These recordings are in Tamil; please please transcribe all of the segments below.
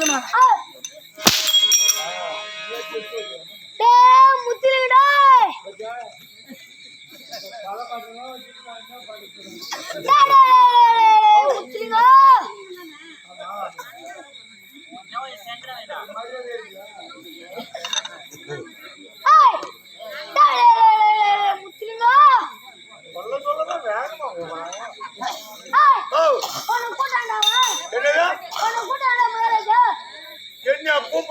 சீக்கிரமா. முத்திரிடா. டேய், டேய், டேய், டேய், டேய், முத்திரிடா. ஏய், டேய், டேய், டேய், டேய், டேய், முத்திரிடா. ஏய், ஓ உன்னை கூட்டாண்டா அவன். என்னடா உன்னை கூட்டாண்டா மகாராஜா.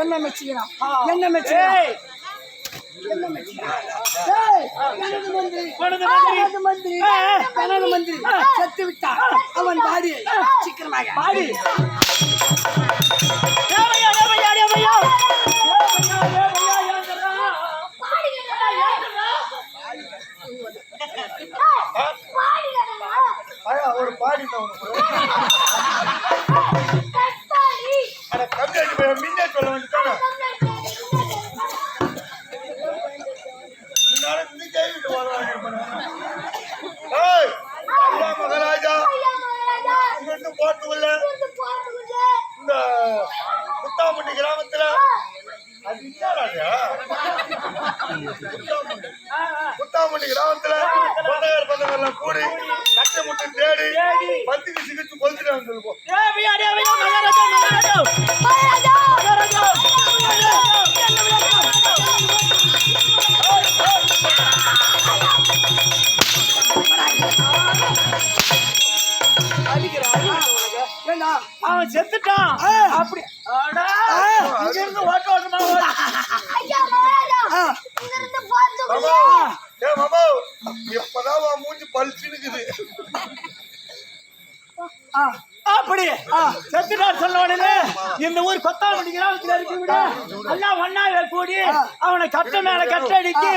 என்ன மெச்சுகிறான் என்ன மந்திரி. மந்திரி. செத்து விட்டான். அவன் பாடி சீக்கிரமாக. பாடி. ஆயா, ஒரு பாடி தான் இப்பதான் மூஞ்சி பளிச்சுனுக்குது ஆ அப்படி. செத்துட்டார் சொன்ன இந்த ஊர் கொத்தாமட்டி கிராமத்துல இருக்கு விட எல்லாம் ஒன்னாவே கூடி அவனை கட்ட மேல கட்ட அடிச்சு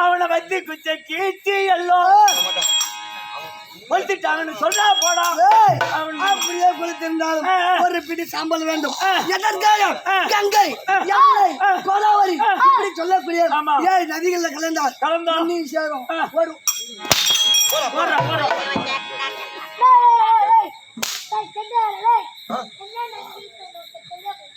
அவனை வத்தி குச்ச கீச்சி எல்லாம் கொளுத்திட்டாங்கன்னு சொல்றா போடா அப்படியே குளித்திருந்தாலும். ஒரு பிடி சாம்பல் வேண்டும் ஆ. கங்கை ஆ. கோதாவரி இப்படி சொல்லக்கூடிய. ஏழு நதிகள்ல கலந்தால் கலந்தா. தண்ணீர் சேரும் ஆ. ஒரு போடுறா போடுறா யாரா எவ்வளோ பையன் பாரியா நான் நான் எங்க இருக்கேன்? அது பின்னாடி வாசமா தேட வச்சு ஏறிச்சு நான் இருக்கேன். பத்தியா? என்ன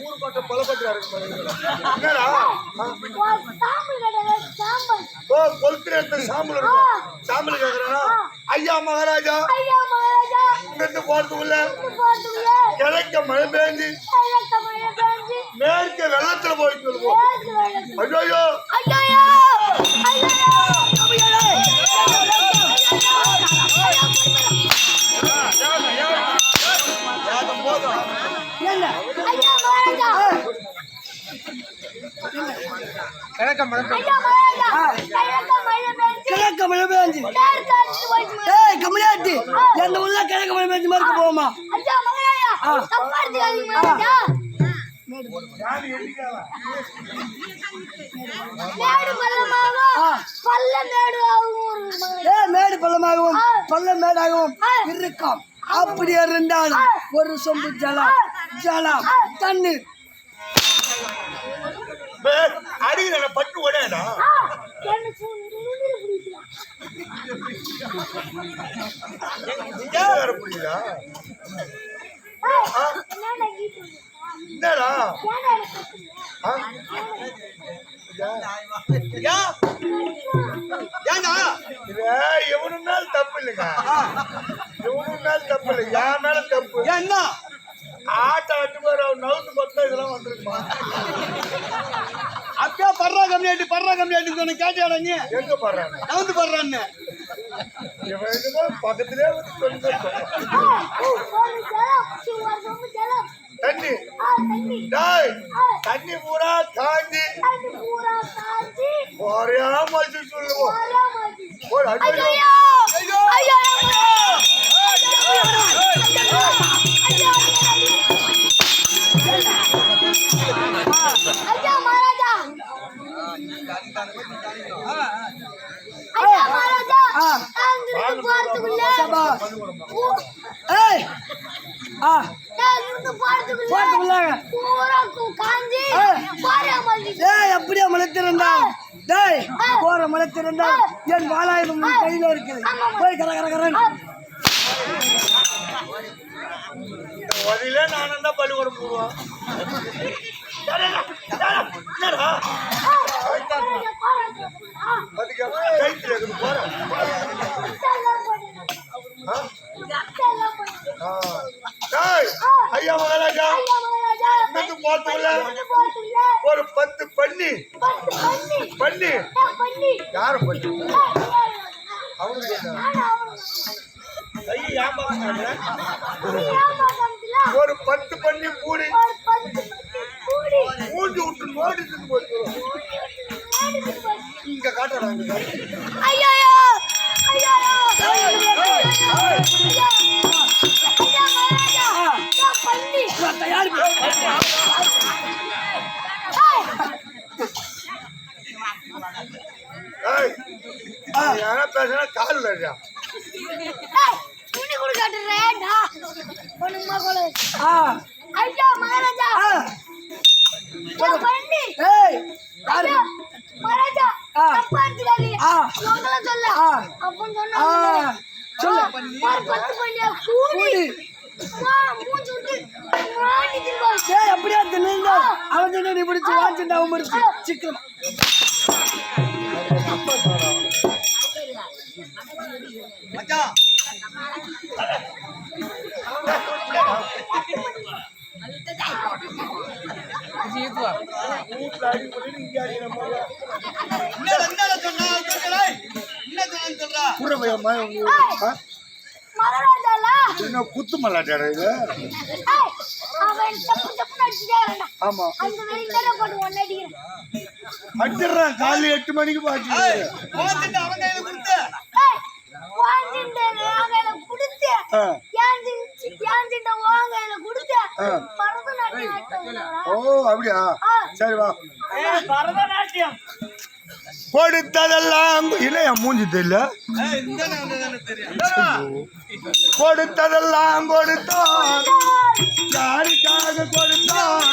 ஊர் பக்கம் பலப்பட்டா இருக்கு சாம்பல் சாம்பல். கேக்குறானா? ஐயா மகாராஜா. இங்கிருந்து போறதுக்குள்ள கிழக்க மழை பெய்ஞ்சு மேற்க வெள்ளத்துல போய் சொல்லுவோம் ஐயோ போதும் என்ன? கிழக்க மழை பெஞ்சு ஏய் கமலியாட்டி எந்த உள்ள கிழக்க மழை பெஞ்சு மாதிரி போவோமா? மேடு பள்ளமாகவும் பள்ள மேடாகவும் இருக்கும். அப்படி இருந்தாலும் ஒரு சொம்பு ஜலம் ஜலம் தண்ணீர். அடிக்கிற பட்டு உடையடா எனக்கு நுண்ணுல பிடிக்கலாம் ஏன் வேற புரியுதா என்னடா? இது எவனுனாலும் தப்பு இல்லைங்க. எவனுனாலும் தப்பு இல்லை. என் மேல தப்பு? என்ன? ஆட்ட ஆட்டு போற நவுத்து பார்த்தா இதெல்லாம் வந்துருக்குமா? அப்பயே பர்றா கம்மியாட்டி பர்றா கம்மியாட்டி சொன்ன கேட்டியாடா நீ எங்க போடுறாங்க நவுந்து பர்றான்னு பக்கத்திலே தண்ணி ஆ தண்ணி டாய் தண்ணி பூரா காஞ்சி ஒரே சொல்லுவோம் மாதிரி அடி ஐயோ ஐயோ ஐயா எப்படியா முளைத்திருந்தா டேய் போற முளைத்திருந்தா என் வாழாயிரம் கையில இருக்குது. போய் கர கர கரன் வழியில நானும் தான் ஐயா மகாராஜா இங்கிருந்து போறதுக்குள்ள ஒரு பத்து பண்ணி. பண்ணி. யார பண்ணி? ஒரு பத்து பண்ணி மூடி. மூஞ்சி விட்டு நோடிச்சுட்டு போச்சு இங்க காட்டுறாங்க. பேசுனா கால் துணி கொடுக்காட்டுறேன்டா. கொலை. ஐயா, மகாராஜா! பண்ணி ஏய் யாரு மகாராஜா, தப்பா சொல்ல. சொன்னா சொல்லு பத்து கூடி ஏய் அப்படியே தின்னு அவன் தின்னு நீ பிடிச்சு வாங்கிட்டு அவன் முடிச்சு சிக்கன் என்ன குத்து மல்லாட்டாடா இது தப்பு தப்புன்னு அடிச்சுட்டே இருந்தான். ஆமா. அடிச்சிடுறான் காலைல எட்டு மணிக்கு பாச்சு? ஓ அப்படியா? சரி வா. பரதநாட்டியம். கொடுத்ததெல்லாம் இல்ல என் மூஞ்சி தெரியல. கொடுத்ததெல்லாம் கொடுத்தோம் யாருக்காக கொடுத்தோம்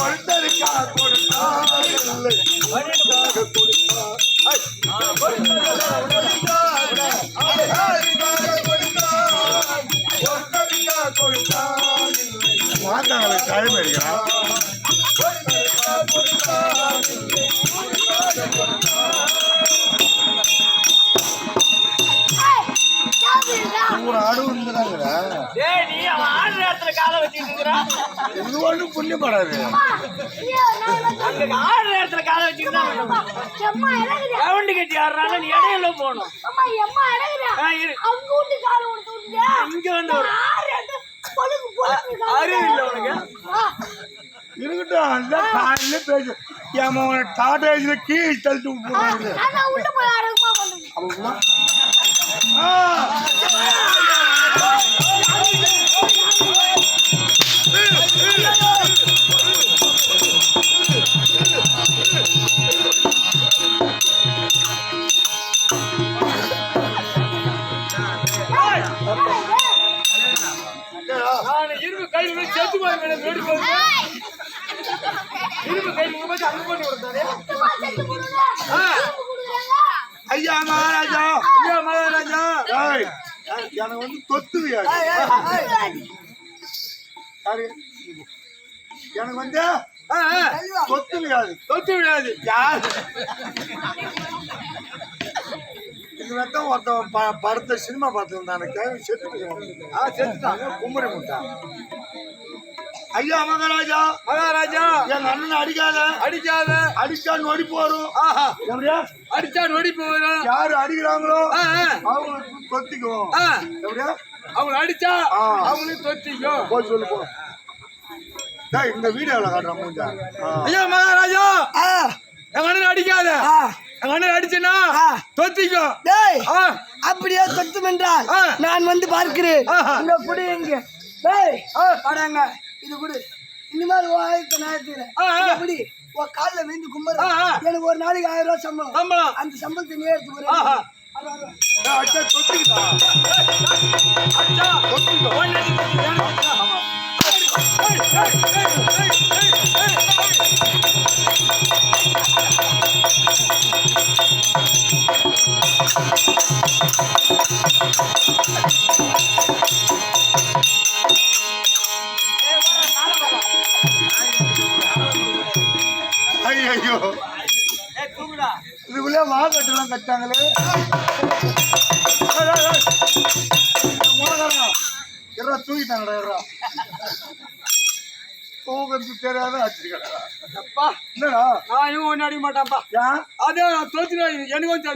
ஒருத்தருக்காக கொடுத்தோம் கொடுத்தோம் யாருக்காக கொடுத்தான் ஐ, கொடுத்ததெல்லாம் இது ஒன்றும் வந்து- அங்க ஆடுற இடத்துல காலை இறங்குது. ரவுண்டு கட்டி ஆடுறாங்க நீ இடையில போகணும். இங்க வந்து அறிவு இல்ல உனக்கு? இருக்கட்டும் அந்த காலையில பேசு. ஏமா உன டாடா ஏஜ்ல கீழே தள்ளிட்டு ஆ, வேடி இரும்பு போய் அங்க போட்டு விடுறாரு ஐயா மகாராஜா. ஐயா மகாராஜா. எனக்கு வந்து தொத்து யாரு? எனக்கு வந்து தொத்து வியாதி. தொத்து விடாது. யார்? இது வந்து ஒருத்தன் ப- படத்தை சினிமா பார்த்து நான் கேள்வி செத்து ஆ செத்துட்டாங்க கும்மரி முட்டா. ஐயா மகாராஜா. மகாராஜா. எங்க அண்ணன் அடிக்காத. அடிக்காத. அடிச்சா நொடி போறோம் எப்படியா அடிச்சா நொடி போயிடும் யாரு அடிக்கிறாங்களோ அவங்களுக்கு கொத்திக்குவோம் ஆ, எப்படியா அவங்க அடிச்சா ஆ. அவங்களையும் தொத்திக்கும். போய் சொல்லு போ. டேய், இந்த வீடியோல காட்டுறேன் மூஞ்சா. ஐயா மகாராஜா. ஆ. எங்க அண்ணன் அடிக்காத. எங்க அண்ணன் அடிச்சுன்னா ஆ. தொத்திக்கும். அப்படியே தொட்டும் என்றால். நான் வந்து பார்க்கிறேன். இந்த குடி எங்க டேய் வாடாங்க இது குடு. இனிமேல் ஆயிரத்தி நாயிரத்தி. குடி. உன் காலில் ஆ, ஆ. எனக்கு ஒரு நாளைக்கு ஆயிரம் ரூபாய் சம்பளம். சம்பளம். அந்த சம்பளத்தை நீ எடுத்து ஆஹா. போற இதுக்குள்ளே வாக்கட்டெல்லாம் கட்டாங்களே. முளைக்காரங்க, இருடா, தூக்கிட்டாங்கடா இருடா. தூக்கத்து தெரியாத என்னடா? நான் இவன் ஒண்ணு அடிக்க மாட்டான்ப்பா. ஏன்? அதே நான் தோத்துருவேன் எனக்கு வந்து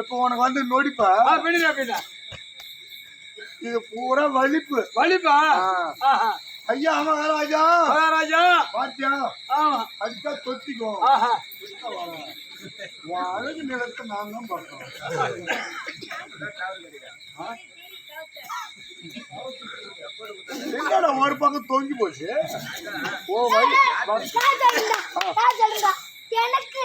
இப்ப உனக்கு வந்து நொடிப்பா? ஆ பிடிதா பிடிதா இது பூரா வலிப்பு. வலிப்பா? ஐயா ஆமா ராஜா மகாராஜா. பாத்தியா? ஆமா. அடிச்சா தொத்திக்கும் ஆஹா. உன் அழகு நிலத்தை நான் தான் பார்த்தோம் என்னடா ஒரு பக்கம் தொங்கி போச்சு? ஓ வலி நான் சொல்றேன்டா, நான் சொல்றேன்டா. எனக்கு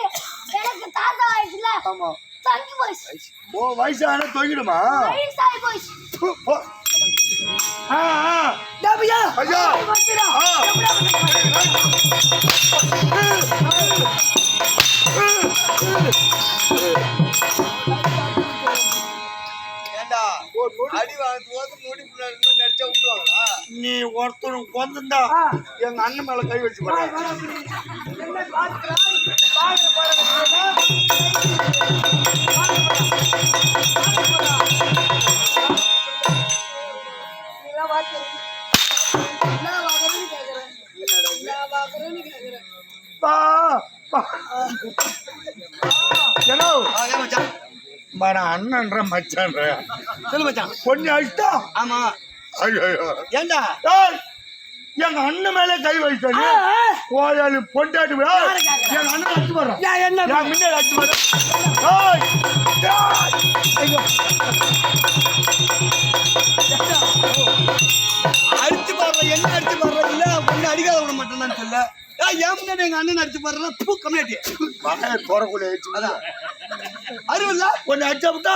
எனக்கு தாத்தா வயசுல ஆமா. தங்கி போச்சு. ஓ வயசான தொங்கிடுமா? வயசாகி போச்சு. பு, போ. ஆ, ஆ. டேபியா ஐயா ஆ. நீ ஒருத்தர் கொந்தா எங்க அண்ணன் மேல கை வச்சு ஏனோ மர அண்ணன்ற மச்சான்ற. சொல்லு மச்சான். பொண்ணு அழிட்டா ஆமா. ஐயோ ஏண்டா? எங்க அண்ணன் மேல கை வைக்கணும் கோயாளி பொண்டாட்டி விட எங்க அண்ணன் அடிச்சு ஏன் என்ன என் முன்னாடி ஏய். ஐயோ. அடிச்சு பாடுற என்ன அடிச்சு பாடுற? இல்ல ஒண்ணு அடிக்காத விட மாட்டேன்னு சொல்ல என் முன்னாடி எங்க அண்ணன் அடிச்சு பாடுறா பூ கம்மியாட்டி மகனை தோறக்குள்ள வச்சு அதான். இல்ல கொஞ்சம் அடிச்சா விட்டா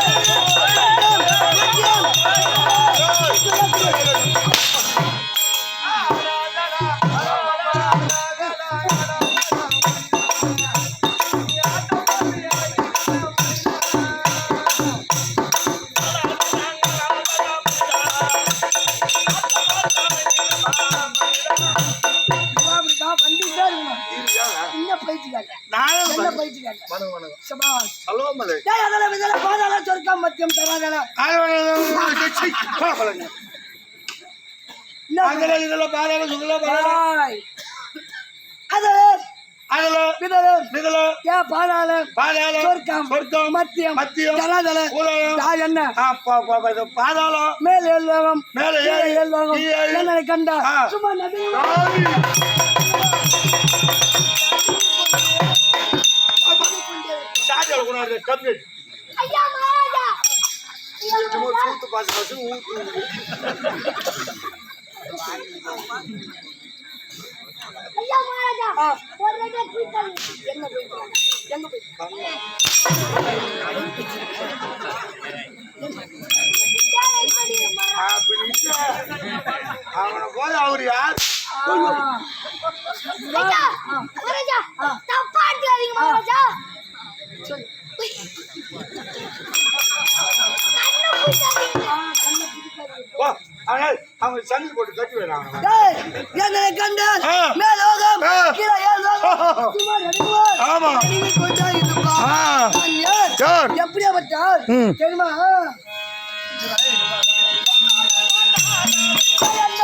பாதாளம் மேல் ஏழுலோகம். மேலே. என்னை கண்டா. சும்மா நதி சாமி. சும்மா சூத்து பாசு பாசு ஊத்து. ஐயா மகாராஜா ஒரு ரெண்டு குயிக்காது என்ன போயிட்டு எங்க போயிட்டு அப்படி இல்ல. அவனை போய் அவர் யார்? மகாராஜா தப்பா எடுத்துக்காதீங்க மகாராஜா அவனை அவன் சங்கில் போட்டு கட்டி. டேய் என்னை கண்டா. மேலோகம் ஆமா. தெரியுமா? அந்த